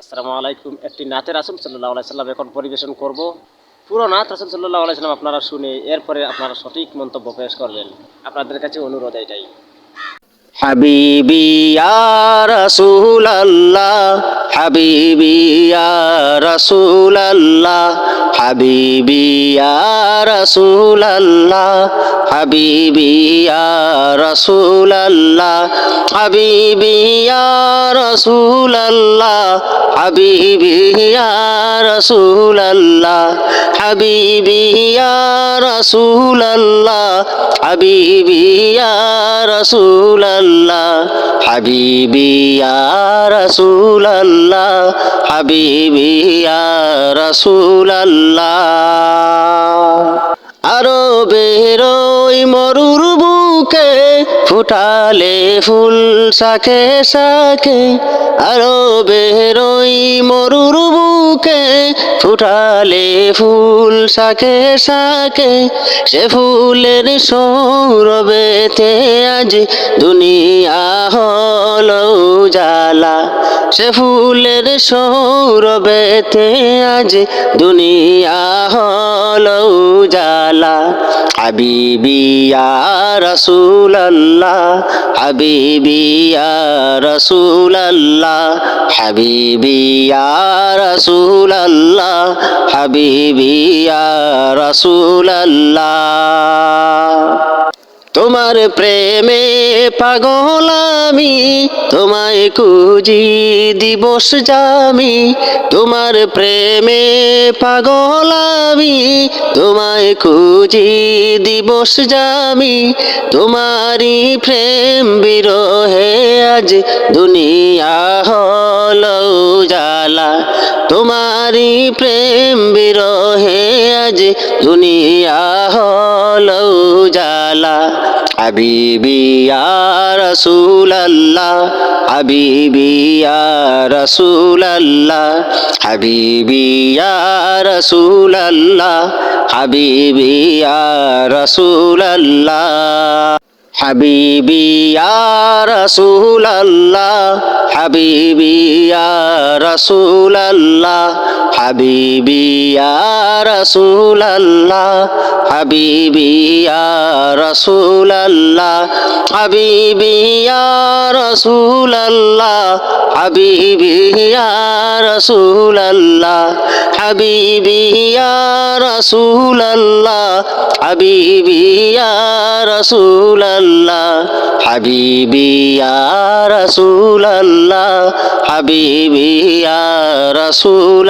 আসসালামু আলাইকুম। একটি নাচের রাসুল সাল্লাহ আলাইসাল্লাম এখন পরিবেশন করব। পুরো নাচ রাসুল সাল্লাহ আলাইসাল্লাম আপনারা শুনে এরপরে আপনারা সঠিক মন্তব্য পেশ করবেন। আপনাদের কাছে অনুরোধ এটাই। হাবিবি রসুল আল্লাহ আল্লাহ রসুল আল্লাহ রসুল আল্লাহ হাবিবি রসুল আল্লাহ হাবিবি রসুল আল্লাহ হাবিবি রসুল আল্লাহ হাবিবি রসুল আল্লাহ হাবিবি রসুল আরও বেরোই মরুর বুকে ফুটালে ফুল সাকে সাকে আরও বেরোই মরুর বুকে ফুটালে ফুল সাকে সাকে সে ফুলের সৌরবেতে আজ দুনিয়া হল জালা সে ফুলের সৌরবে আজ দুনিয়া হল জালা হাবিবিয়া রসুল্লাহ হাবিবিয়া রসুল্লাহ হাবিবিয়া রসুল্লাহ হাবিবিয়া রসুল্লাহ তোমার প্রেমে পাগল আমি, তোমায় কুজি দিবস জামি। তোমার প্রেমে পাগল আমি, তোমায় কুজি দিবস জামি। তোমারি প্রেম বিরহে আজ দুনিয়া হল জালা তোমারি প্রেম বিরহে আজ দুনিয়া হল জালা হাবিবি রসুল আল্লাহ হাবিবি রসুল আল্লাহ হাবিবি রসুল আল্লাহ হাবিবি রসুল আল্লাহ হাবিবি রসুল আল্লাহ হাবিবি রসুল আল্লাহ হাবিবি রসুল আল্লাহ হাবিবি হাবিবি রসুল আল্লাহ হাবিবি রসুল আল্লাহ হাবিবি রসুল আল্লাহ হাবিবি রসুল আল্লাহ হাবিবি রসুল